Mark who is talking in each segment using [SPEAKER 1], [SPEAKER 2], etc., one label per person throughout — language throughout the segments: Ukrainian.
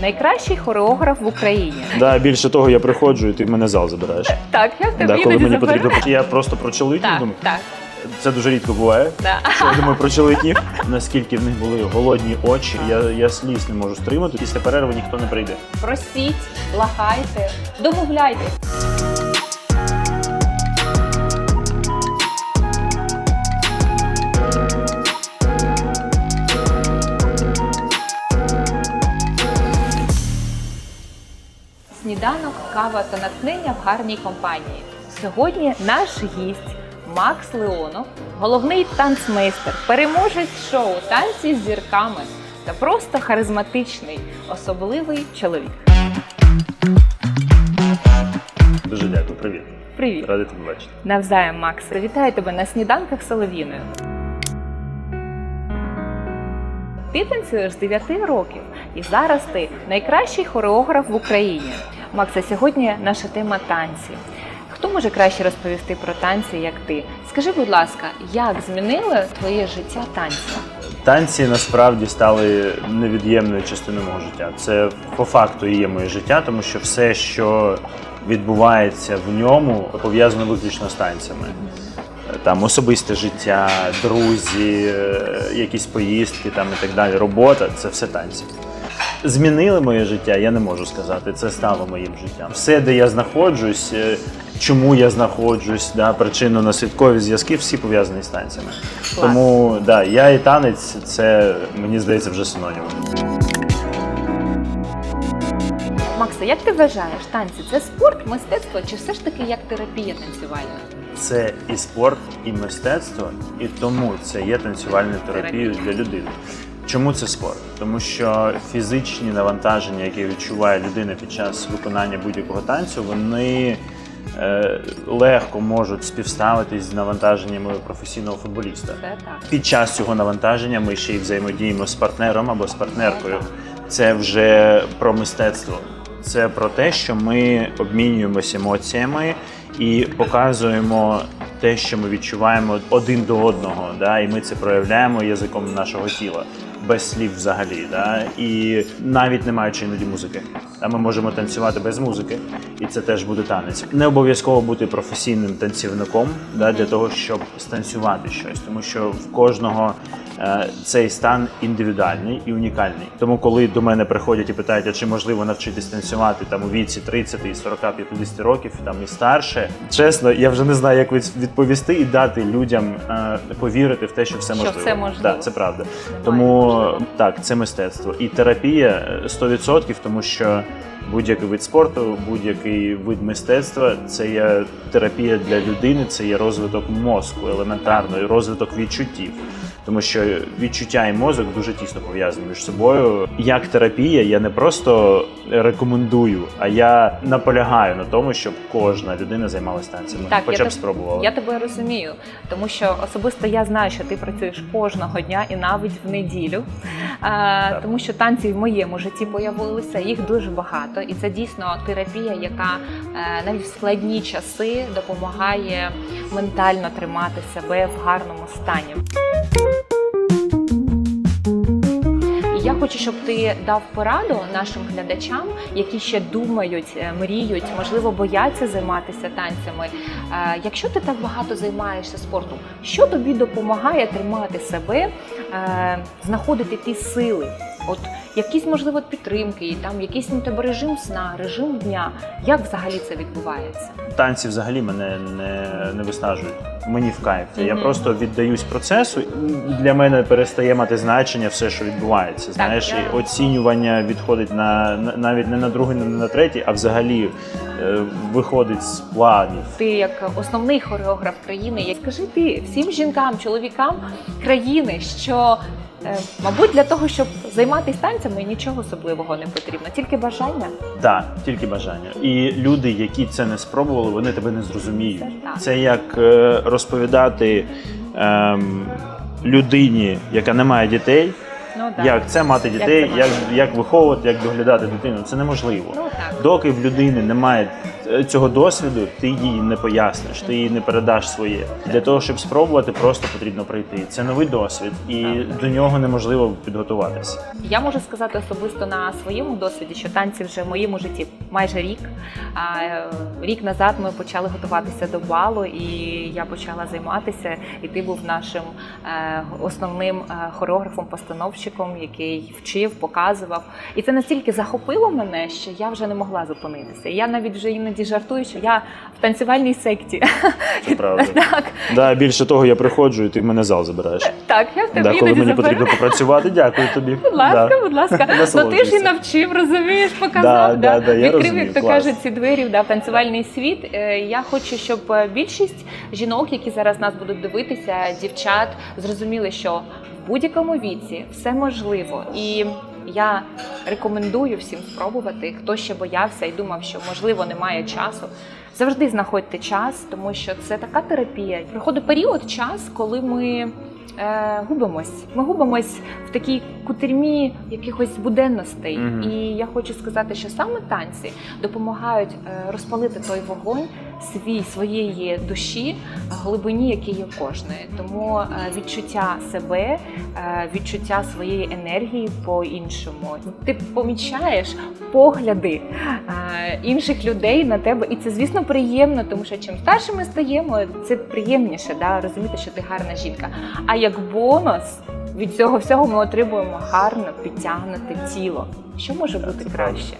[SPEAKER 1] найкращий хореограф в Україні.
[SPEAKER 2] Да, більше того, я приходжу, і ти мене зал забираєш.
[SPEAKER 1] Так, я в тебе
[SPEAKER 2] Да, коли мені потрібно. Я просто про чоловіків
[SPEAKER 1] Так,
[SPEAKER 2] думаю.
[SPEAKER 1] так.
[SPEAKER 2] Це дуже рідко буває.
[SPEAKER 1] Да.
[SPEAKER 2] Що я думаю про чоловіків. Наскільки в них були голодні очі, я, я сліз не можу стримати. Після перерви ніхто не прийде.
[SPEAKER 1] Просіть, благайте, домовляйтесь. Сніданок, кава та натхнення в гарній компанії. Сьогодні наш гість Макс Леонов, головний танцмейстер, переможець шоу танці з зірками та просто харизматичний, особливий чоловік.
[SPEAKER 2] Дуже дякую, привіт.
[SPEAKER 1] Привіт!
[SPEAKER 2] Радий тебе бачити.
[SPEAKER 1] Навзаєм, Макс. Вітаю тебе на сніданках Соловіною. Ти танцюєш з 9 років, і зараз ти найкращий хореограф в Україні. Макса, сьогодні наша тема танці. Хто може краще розповісти про танці, як ти? Скажи, будь ласка, як змінили твоє життя танці?
[SPEAKER 2] Танці насправді стали невід'ємною частиною мого життя. Це по факту і є моє життя, тому що все, що відбувається в ньому, пов'язано виключно з танцями. Там особисте життя, друзі, е, якісь поїздки там і так далі. Робота це все танці. Змінили моє життя, я не можу сказати. Це стало моїм життям. Все, де я знаходжусь, е, чому я знаходжусь, да, причинно-наслідкові зв'язки, всі пов'язані з танцями. Тому да, я і танець це мені здається вже синонімом.
[SPEAKER 1] Макса, як ти вважаєш, танці це спорт, мистецтво чи все ж таки як терапія танцювальна?
[SPEAKER 2] Це і спорт, і мистецтво, і тому це є танцювальною терапією для людини. Чому це спорт? Тому що фізичні навантаження, які відчуває людина під час виконання будь-якого танцю, вони е, легко можуть співставитись з навантаженнями професійного футболіста.
[SPEAKER 1] Це так.
[SPEAKER 2] Під час цього навантаження ми ще й взаємодіємо з партнером або з партнеркою. Це вже про мистецтво. Це про те, що ми обмінюємося емоціями і показуємо те, що ми відчуваємо один до одного. Да? І ми це проявляємо язиком нашого тіла. Без слів взагалі, да? і навіть не маючи іноді музики. А ми можемо танцювати без музики, і це теж буде танець. Не обов'язково бути професійним танцівником да, для того, щоб станцювати щось, тому що в кожного цей стан індивідуальний і унікальний. Тому, коли до мене приходять і питають, а чи можливо навчитись танцювати там у віці 30, 40, 50 років, там і старше, чесно, я вже не знаю, як від- відповісти і дати людям е, повірити в те, що все
[SPEAKER 1] Що
[SPEAKER 2] можливо.
[SPEAKER 1] все можливо.
[SPEAKER 2] Да, це правда.
[SPEAKER 1] Немає
[SPEAKER 2] Тому
[SPEAKER 1] неможливого.
[SPEAKER 2] так, це мистецтво і терапія е, 100%, тому що будь-який вид спорту, будь-який вид мистецтва це є терапія для людини, це є розвиток мозку, елементарно, розвиток відчуттів. Тому що відчуття і мозок дуже тісно пов'язані між собою. Як терапія, я не просто рекомендую, а я наполягаю на тому, щоб кожна людина займалася танцями,
[SPEAKER 1] Так,
[SPEAKER 2] хоча
[SPEAKER 1] я
[SPEAKER 2] б спробувала.
[SPEAKER 1] Я тебе розумію, тому що особисто я знаю, що ти працюєш кожного дня і навіть в неділю, е, тому що танці в моєму житті появилися, їх дуже багато, і це дійсно терапія, яка е, навіть в складні часи допомагає ментально тримати себе в гарному стані. Хочу, щоб ти дав пораду нашим глядачам, які ще думають, е, мріють, можливо, бояться займатися танцями. Е, Якщо ти так багато займаєшся спортом, що тобі допомагає тримати себе, е, знаходити ті сили? От якісь можливо підтримки, там якийсь у тебе режим сна, режим дня. Як взагалі це відбувається?
[SPEAKER 2] танці взагалі мене не, не виснажують. Мені в кайф. Я просто віддаюсь процесу. і Для мене перестає мати значення все, що відбувається. Знаєш,
[SPEAKER 1] я-
[SPEAKER 2] і оцінювання відходить на на- навіть не на другий, не на третій, а взагалі е, виходить з планів.
[SPEAKER 1] Ти як основний хореограф країни, скажи ти всім жінкам, чоловікам країни, що мабуть для того, щоб займатися танцями, нічого особливого не потрібно, тільки бажання.
[SPEAKER 2] Так, тільки бажання. І люди, які це не спробували, вони тебе не зрозуміють.
[SPEAKER 1] Це.
[SPEAKER 2] Це як е, розповідати ем, людині, яка не має дітей.
[SPEAKER 1] Ну да.
[SPEAKER 2] Як це мати дітей,
[SPEAKER 1] це
[SPEAKER 2] як, як виховувати, як доглядати дитину, це неможливо.
[SPEAKER 1] Ну так.
[SPEAKER 2] Доки в людини немає е, цього досвіду ти їй не поясниш, ти їй не передаш своє. Для того, щоб спробувати, просто потрібно прийти. Це новий досвід, і до нього неможливо підготуватися.
[SPEAKER 1] Я можу сказати особисто на своєму досвіді, що танці вже в моєму житті майже рік. Е, рік назад ми почали готуватися до балу, і я почала займатися. І ти був нашим е, основним е, хореографом-постановщиком, який вчив, показував. І це настільки захопило мене, що я вже не могла зупинитися. Я навіть вже іноді жартую, що я в танцювальній секті.
[SPEAKER 2] Це правда.
[SPEAKER 1] Так,
[SPEAKER 2] Да, більше того, я приходжу, і ти в мене зал забираєш.
[SPEAKER 1] так, я в тебе
[SPEAKER 2] Да, коли мені
[SPEAKER 1] заберу.
[SPEAKER 2] потрібно попрацювати, дякую тобі.
[SPEAKER 1] Будь ласка,
[SPEAKER 2] Да.
[SPEAKER 1] будь ласка. Ну ти ж і навчив, розумієш,
[SPEAKER 2] Да,
[SPEAKER 1] показав.
[SPEAKER 2] да, да, я
[SPEAKER 1] Відкрив, як то кажуть, ці двері да, в танцювальний світ. Е, Я хочу, щоб е, більшість жінок, які зараз нас будуть дивитися, дівчат, зрозуміли, що в будь-якому віці все можливо. І я рекомендую всім спробувати, хто ще боявся і думав, що можливо немає часу. Завжди знаходьте час, тому що це така терапія. Приходить період, час, коли ми е, губимось. Ми губимось в такій кутермі якихось буденностей.
[SPEAKER 2] Мгм.
[SPEAKER 1] І я хочу сказати, що саме танці допомагають е, розпалити той вогонь свій своєї душі, глибині, який є в кожної. Тому е, відчуття себе, е, відчуття своєї енергії по-іншому. Ти помічаєш погляди е, інших людей на тебе, і це звісно приємно, тому що чим старше ми стаємо, це приємніше, да, розуміти, що ти гарна жінка. А як бонус від цього всього ми отримуємо гарно підтягнуте тіло. Що може бути краще?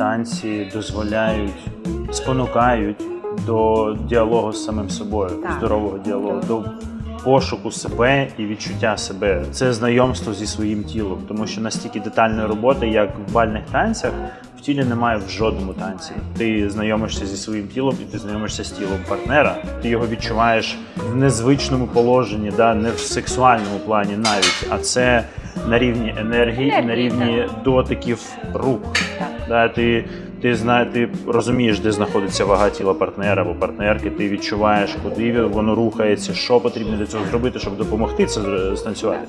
[SPEAKER 2] Танці дозволяють, спонукають до діалогу з самим собою,
[SPEAKER 1] Так.
[SPEAKER 2] здорового діалогу, до пошуку себе і відчуття себе. Це знайомство зі своїм тілом, тому що настільки детальної роботи, як в бальних танцях, в тілі немає в жодному танці. Ти знайомишся зі своїм тілом, і ти знайомишся з тілом партнера. Ти його відчуваєш в незвичному положенні, да, не в сексуальному плані навіть, а це на рівні енергії, і на
[SPEAKER 1] Енергії,
[SPEAKER 2] рівні дотиків рук.
[SPEAKER 1] Так.
[SPEAKER 2] Да, ти, ти, знає, ти розумієш, де знаходиться вага тіла партнера або партнерки, ти відчуваєш, куди воно рухається, що потрібно для цього зробити, щоб допомогти це станцювати.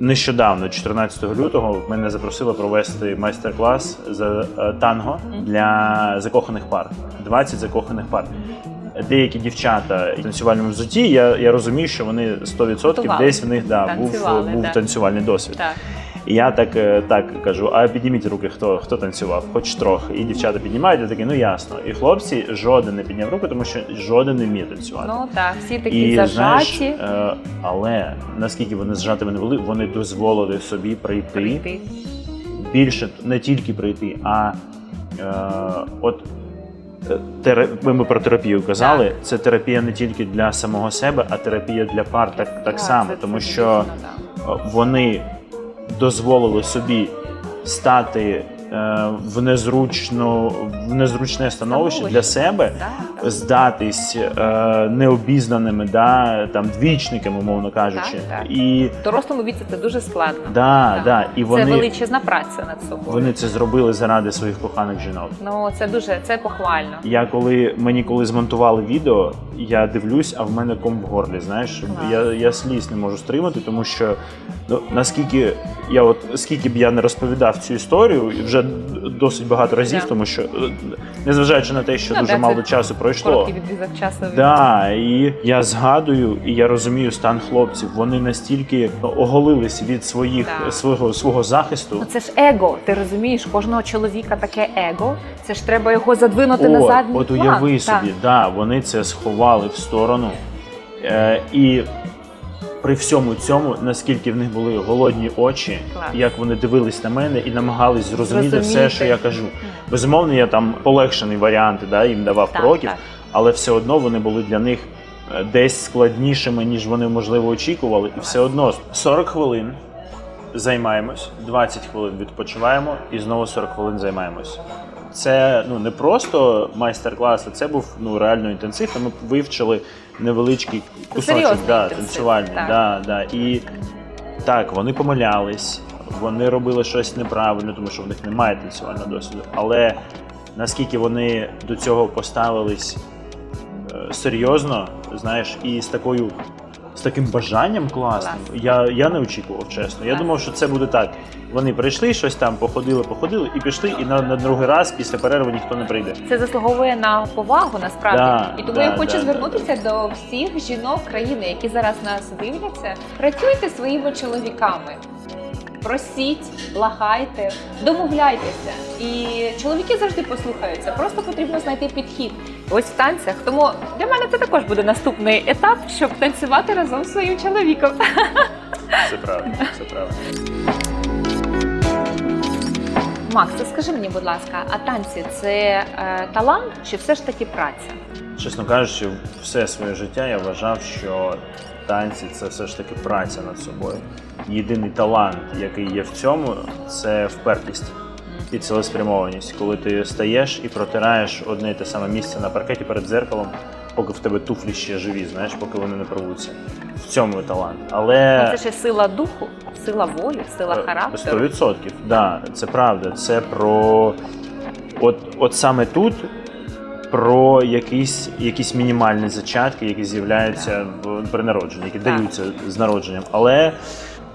[SPEAKER 2] Нещодавно, 14 лютого, мене запросили провести майстер-клас з е, танго для закоханих пар. 20 закоханих пар. Деякі дівчата в танцювальному взутті, я, я розумію, що вони 100%
[SPEAKER 1] Готували.
[SPEAKER 2] десь в них да, був,
[SPEAKER 1] Танцювали,
[SPEAKER 2] був
[SPEAKER 1] да.
[SPEAKER 2] танцювальний досвід.
[SPEAKER 1] Так.
[SPEAKER 2] І я так, е, так кажу: а підніміть руки, хто, хто танцював, хоч трохи. І дівчата піднімають, я такий, ну ясно. І хлопці жоден не підняв руки, тому що жоден не вміє танцювати.
[SPEAKER 1] Ну так, всі такі
[SPEAKER 2] і
[SPEAKER 1] зажаті.
[SPEAKER 2] знаєш, е, але наскільки вони зажатими не були, вони дозволили собі прийти
[SPEAKER 1] прийти.
[SPEAKER 2] більше не тільки прийти, а е, от. е, Ми ми про терапію казали.
[SPEAKER 1] Так.
[SPEAKER 2] Це терапія не тільки для самого себе, а терапія для пар так, так
[SPEAKER 1] Так,
[SPEAKER 2] само, тому що вони дозволили собі стати е, в незручну в незручне становище для себе, здатись е, необізнаними, да, там двічниками, умовно кажучи,
[SPEAKER 1] Так, так.
[SPEAKER 2] і
[SPEAKER 1] В дорослому віці це дуже складно.
[SPEAKER 2] да,
[SPEAKER 1] Так.
[SPEAKER 2] да, і
[SPEAKER 1] Це
[SPEAKER 2] вони,
[SPEAKER 1] величезна праця над собою.
[SPEAKER 2] вони це зробили заради своїх коханих жінок.
[SPEAKER 1] Ну це дуже це похвально.
[SPEAKER 2] Я коли мені коли змонтували відео, я дивлюсь, а в мене ком в горлі. Знаєш,
[SPEAKER 1] Клас.
[SPEAKER 2] я, я сліз не можу стримати, тому що ну наскільки я от скільки б я не розповідав цю історію, і вже досить багато разів,
[SPEAKER 1] Да.
[SPEAKER 2] тому що е, незважаючи на те, що
[SPEAKER 1] Ну,
[SPEAKER 2] дуже
[SPEAKER 1] да,
[SPEAKER 2] мало часу пройшло.
[SPEAKER 1] Часу.
[SPEAKER 2] Да, і я згадую, і я розумію стан хлопців. Вони настільки оголились від своїх
[SPEAKER 1] Да.
[SPEAKER 2] свого свого захисту.
[SPEAKER 1] Ну це ж его. Ти розумієш, кожного чоловіка таке его. Це ж треба його задвинути на
[SPEAKER 2] От,
[SPEAKER 1] задній
[SPEAKER 2] от
[SPEAKER 1] план.
[SPEAKER 2] уяви
[SPEAKER 1] Так.
[SPEAKER 2] собі, да, вони це сховали в сторону. Е, і при всьому цьому, наскільки в них були голодні очі,
[SPEAKER 1] Клас.
[SPEAKER 2] як вони дивились на мене і намагались зрозуміти все, що я кажу. Безумовно, я там полегшений варіант да, їм давав
[SPEAKER 1] Так,
[SPEAKER 2] кроків,
[SPEAKER 1] так.
[SPEAKER 2] але все одно вони були для них е, десь складнішими, ніж вони можливо очікували. І все одно 40 хвилин займаємось, 20 хвилин відпочиваємо і знову 40 хвилин займаємось. Це ну не просто майстер-клас, а це був ну реально інтенсив. і Ми вивчили невеличкий кусочок
[SPEAKER 1] серйозний
[SPEAKER 2] да,
[SPEAKER 1] інтенсив,
[SPEAKER 2] танцювальний.
[SPEAKER 1] так.
[SPEAKER 2] Да, да. І так, вони помилялись, вони робили щось неправильно, тому що в них немає танцювального досвіду. Але наскільки вони до цього поставились е, серйозно, знаєш, і з такою з таким бажанням класним.
[SPEAKER 1] Клас.
[SPEAKER 2] Я, я не очікував, чесно. Я думав, що це буде так. Вони прийшли, щось там походили, походили і пішли, і на, на другий раз після перерви ніхто не прийде.
[SPEAKER 1] Це заслуговує на повагу насправді.
[SPEAKER 2] Да,
[SPEAKER 1] і тому
[SPEAKER 2] да,
[SPEAKER 1] я хочу
[SPEAKER 2] да,
[SPEAKER 1] звернутися до всіх жінок країни, які зараз нас дивляться. Працюйте своїми чоловіками. Просіть, лагайте, домовляйтеся. І чоловіки завжди послухаються. Просто потрібно знайти підхід. Ось в танцях. Тому для мене це також буде наступний етап, щоб танцювати разом з своїм чоловіком.
[SPEAKER 2] Це правда, це правда.
[SPEAKER 1] Макс, скажи мені, будь ласка, а танці це е, талант чи все ж таки праця?
[SPEAKER 2] Чесно кажучи, все своє життя я вважав, що танці це все ж таки праця над собою. Єдиний талант, який є в цьому, це впертість і цілеспрямованість, коли ти стаєш і протираєш одне і те саме місце на паркеті перед дзеркалом, поки в тебе туфлі ще живі, знаєш, поки вони не порвуться. В цьому талант. Але
[SPEAKER 1] Ну, це ще сила духу, сила волі, сила
[SPEAKER 2] Сто
[SPEAKER 1] характеру.
[SPEAKER 2] відсотків, да, це правда. Це про от, от саме тут про якісь, якісь мінімальні зачатки, які з'являються в- при народженні, які
[SPEAKER 1] Так.
[SPEAKER 2] даються з народженням. Але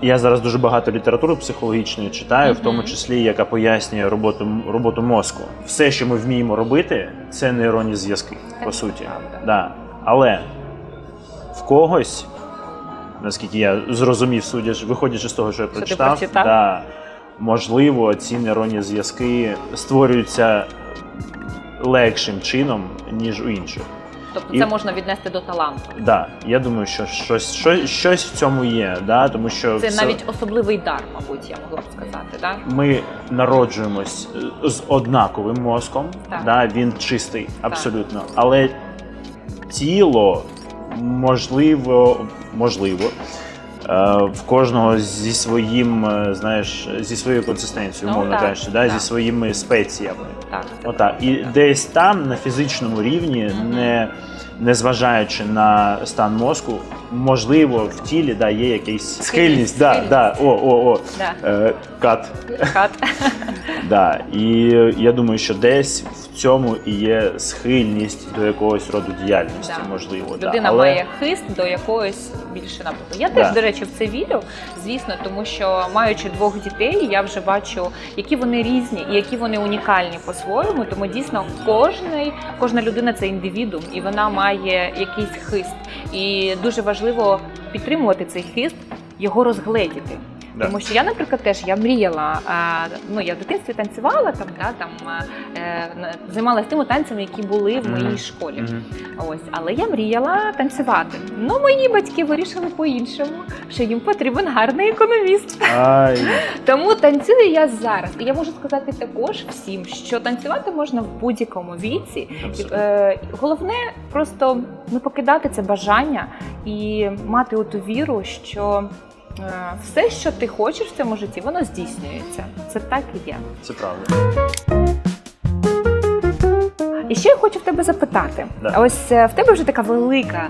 [SPEAKER 2] я зараз дуже багато літератури психологічної читаю, в тому числі, яка пояснює роботу, роботу мозку. Все, що ми вміємо робити, це нейронні зв'язки, по суті. Да. Але в когось, наскільки я зрозумів, судячи, виходячи з того, що я прочитав,
[SPEAKER 1] прочитав?
[SPEAKER 2] Да, можливо, ці нейронні зв'язки створюються легшим чином, ніж у інших.
[SPEAKER 1] Тобто
[SPEAKER 2] І-
[SPEAKER 1] це можна віднести до таланту.
[SPEAKER 2] Да, я думаю, що щось, щось, щось в цьому є, да, тому що
[SPEAKER 1] Це
[SPEAKER 2] все-
[SPEAKER 1] навіть особливий дар, мабуть, я могла б сказати. Да?
[SPEAKER 2] ми народжуємось е, з однаковим мозком,
[SPEAKER 1] Так.
[SPEAKER 2] да, він чистий, абсолютно. Але тіло можливо, можливо. Е, В кожного зі своїм, е, знаєш, зі своєю консистенцією,
[SPEAKER 1] Ну,
[SPEAKER 2] умовно
[SPEAKER 1] ну,
[SPEAKER 2] кажучи, да, зі своїми спеціями.
[SPEAKER 1] Так,
[SPEAKER 2] Отак. І десь там, на фізичному рівні, не, зважаючи на стан мозку, можливо, в тілі да, є якась схильність. Да, да, о, о, о.
[SPEAKER 1] Да.
[SPEAKER 2] Е, кат. Да. І я думаю, що десь в цьому і є схильність до якогось роду діяльності,
[SPEAKER 1] Да.
[SPEAKER 2] можливо. да.
[SPEAKER 1] Людина
[SPEAKER 2] Але-
[SPEAKER 1] має хист до якоїсь більше напрямку. Я теж,
[SPEAKER 2] Да.
[SPEAKER 1] до речі, в це вірю, звісно, тому що маючи двох дітей, я вже бачу, які вони різні і які вони унікальні по-своєму. Тому дійсно кожний, кожна людина це індивідум, і вона має якийсь хист. І дуже важливо підтримувати цей хист, його розгледіти.
[SPEAKER 2] Да.
[SPEAKER 1] Тому що я, наприклад, теж я мріяла. Ну я в дитинстві танцювала там, да, там е, займалася тими танцями, які були в моїй
[SPEAKER 2] Мгм.
[SPEAKER 1] школі.
[SPEAKER 2] Мгм.
[SPEAKER 1] Ось, але я мріяла танцювати. Ну, мої батьки вирішили по-іншому, що їм потрібен гарний економіст.
[SPEAKER 2] Ай,
[SPEAKER 1] Тому танцюю я зараз. І я можу сказати також всім, що танцювати можна в будь-якому віці.
[SPEAKER 2] абсолютно.
[SPEAKER 1] Е, головне просто не покидати це бажання і мати оту віру, що все, що ти хочеш в цьому житті, воно здійснюється. Це так і є.
[SPEAKER 2] Це правда.
[SPEAKER 1] І ще я хочу в тебе запитати:
[SPEAKER 2] Да.
[SPEAKER 1] ось е, в тебе вже така велика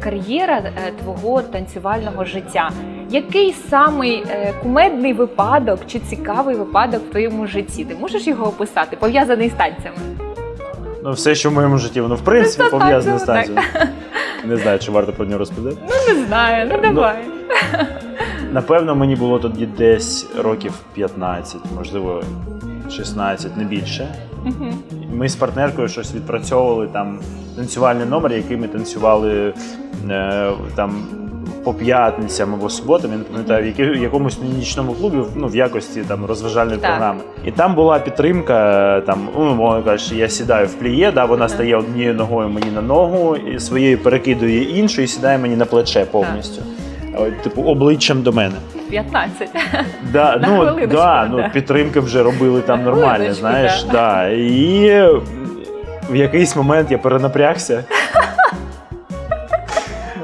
[SPEAKER 1] кар'єра е, твого танцювального життя. Який самий е, кумедний випадок чи цікавий випадок в твоєму житті? Ти можеш його описати, пов'язаний з танцями?
[SPEAKER 2] Ну, все, що в моєму житті, воно в принципі
[SPEAKER 1] Просто
[SPEAKER 2] пов'язане з
[SPEAKER 1] танцем,
[SPEAKER 2] танцем. Не знаю, чи варто про нього розповідати.
[SPEAKER 1] Ну не знаю, ну
[SPEAKER 2] Ну,
[SPEAKER 1] давай.
[SPEAKER 2] Напевно, мені було тоді десь років 15, можливо, 16, не більше. Ми з партнеркою щось відпрацьовували там танцювальний номер, який ми танцювали е, там по п'ятницям або суботам, я не пам'ятаю, в якомусь нічному клубі ну, в якості там розважальної
[SPEAKER 1] Так.
[SPEAKER 2] програми. І там була підтримка, там, ну, мовно кажучи, я сідаю в пліє, да, вона стає однією ногою мені на ногу, і своєю перекидує іншу і сідає мені на плече повністю. От, Типу, обличчям до мене.
[SPEAKER 1] 15.
[SPEAKER 2] Да,
[SPEAKER 1] На
[SPEAKER 2] ну,
[SPEAKER 1] хвилиночку,
[SPEAKER 2] да,
[SPEAKER 1] да.
[SPEAKER 2] ну, підтримки вже робили там
[SPEAKER 1] На
[SPEAKER 2] нормально,
[SPEAKER 1] хвилиночку,
[SPEAKER 2] знаєш.
[SPEAKER 1] да.
[SPEAKER 2] Да. І в якийсь момент я перенапрягся.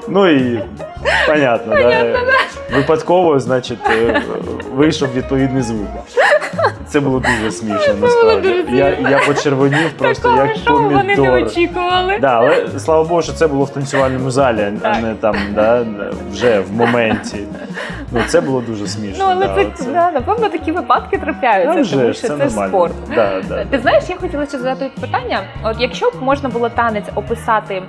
[SPEAKER 2] Ну і понятно, да. випадково, значить, е, вийшов відповідний звук. Це Це було дуже смішно. насправді.
[SPEAKER 1] дуже
[SPEAKER 2] Я, я почервонів просто
[SPEAKER 1] Такого
[SPEAKER 2] як
[SPEAKER 1] шоу вони не очікували.
[SPEAKER 2] Да, але слава Богу, що це було в танцювальному залі, а не там, да, вже в моменті. Ну, це було дуже смішно.
[SPEAKER 1] Ну, але
[SPEAKER 2] да,
[SPEAKER 1] це,
[SPEAKER 2] оце.
[SPEAKER 1] да, напевно такі випадки трапляються,
[SPEAKER 2] Ну, вже
[SPEAKER 1] тому що
[SPEAKER 2] це
[SPEAKER 1] це, спорт.
[SPEAKER 2] Да, да.
[SPEAKER 1] Ти знаєш, я хотіла ще задати питання: от якщо б можна було танець описати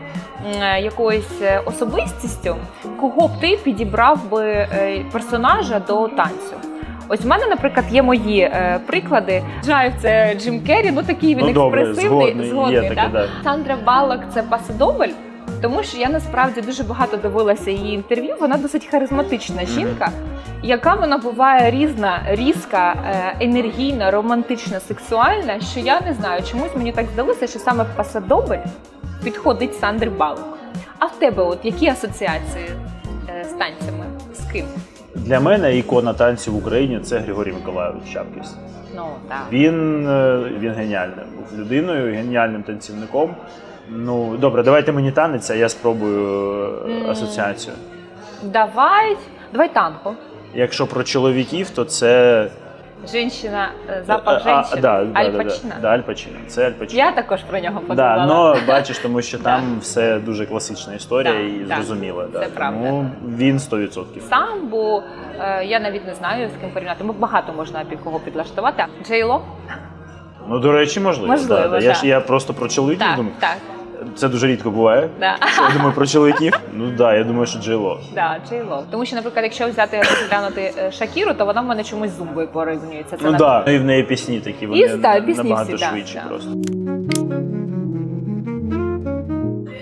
[SPEAKER 1] е, якоюсь е, особистістю, кого б ти підібрав би е, персонажа до танцю? Ось в мене, наприклад, є мої е, приклади. Джайв це Джим Керрі, ну такий він
[SPEAKER 2] Ну, добре,
[SPEAKER 1] експресивний,
[SPEAKER 2] згодний, є таке,
[SPEAKER 1] да?
[SPEAKER 2] да.
[SPEAKER 1] Сандра Баллок це пасодобль. Тому що я насправді дуже багато дивилася її інтерв'ю. Вона досить харизматична жінка, яка вона буває різна, різка, е, енергійна, романтична, сексуальна. Що я не знаю, чомусь мені так здалося, що саме пасадобль підходить Сандрі Балок. А в тебе, от які асоціації е, з танцями? З ким?
[SPEAKER 2] Для мене ікона танців в Україні це Григорій Миколайович Чапкіс.
[SPEAKER 1] Ну так.
[SPEAKER 2] Він, е, він геніальним був людиною, геніальним танцівником. Ну, добре, давайте мені танець, а я спробую е, асоціацію.
[SPEAKER 1] Давай, давай танго.
[SPEAKER 2] Якщо про чоловіків, то це
[SPEAKER 1] Женщина, е, запах
[SPEAKER 2] а, да, да,
[SPEAKER 1] Аль
[SPEAKER 2] да,
[SPEAKER 1] Пачино.
[SPEAKER 2] Да, да, Аль Пачино. Це Аль Пачино.
[SPEAKER 1] Я також про нього
[SPEAKER 2] Да,
[SPEAKER 1] подумала.
[SPEAKER 2] но бачиш, тому що там все дуже класична історія
[SPEAKER 1] Да,
[SPEAKER 2] і
[SPEAKER 1] да,
[SPEAKER 2] зрозуміла.
[SPEAKER 1] це
[SPEAKER 2] да.
[SPEAKER 1] правда.
[SPEAKER 2] Тому він 100%.
[SPEAKER 1] сам, бо е, я навіть не знаю з ким порівняти. Бо багато можна під кого підлаштувати. Джейло?
[SPEAKER 2] Ну, до речі, можливо.
[SPEAKER 1] Можливо,
[SPEAKER 2] да, да. Я
[SPEAKER 1] так.
[SPEAKER 2] ж я просто про чоловіків
[SPEAKER 1] Так, так,
[SPEAKER 2] Це дуже рідко буває.
[SPEAKER 1] да.
[SPEAKER 2] Я думаю про чоловіків. Ну так, да, я думаю, що Джейло.
[SPEAKER 1] Да, Джейло. Тому що, наприклад, якщо взяти розглянути е, Шакіру, то вона в мене чомусь з зумбою порівнюється. Це
[SPEAKER 2] Ну
[SPEAKER 1] на-
[SPEAKER 2] да. і в неї пісні такі, вони
[SPEAKER 1] І, да, пісні
[SPEAKER 2] набагато
[SPEAKER 1] всі, да,
[SPEAKER 2] швидші
[SPEAKER 1] да.
[SPEAKER 2] просто.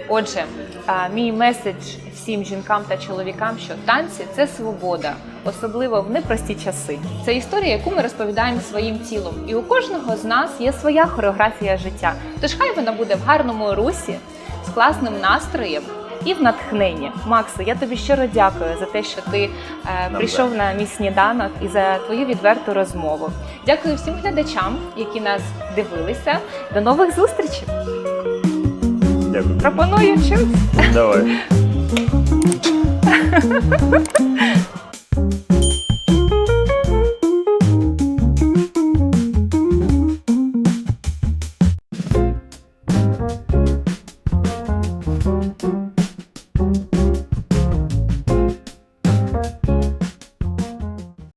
[SPEAKER 1] Отже, а, мій меседж всім жінкам та чоловікам, що танці це свобода, особливо в непрості часи. Це історія, яку ми розповідаємо своїм тілом, і у кожного з нас є своя хореографія життя. Тож хай вона буде в гарному русі, з класним настроєм. І в натхненні. Максу, я тобі щиро дякую за те, що ти е, прийшов на мій сніданок і за твою відверту розмову. Дякую всім глядачам, які нас дивилися. До нових зустрічей!
[SPEAKER 2] Дякую.
[SPEAKER 1] Пропоную щось.
[SPEAKER 2] Давай.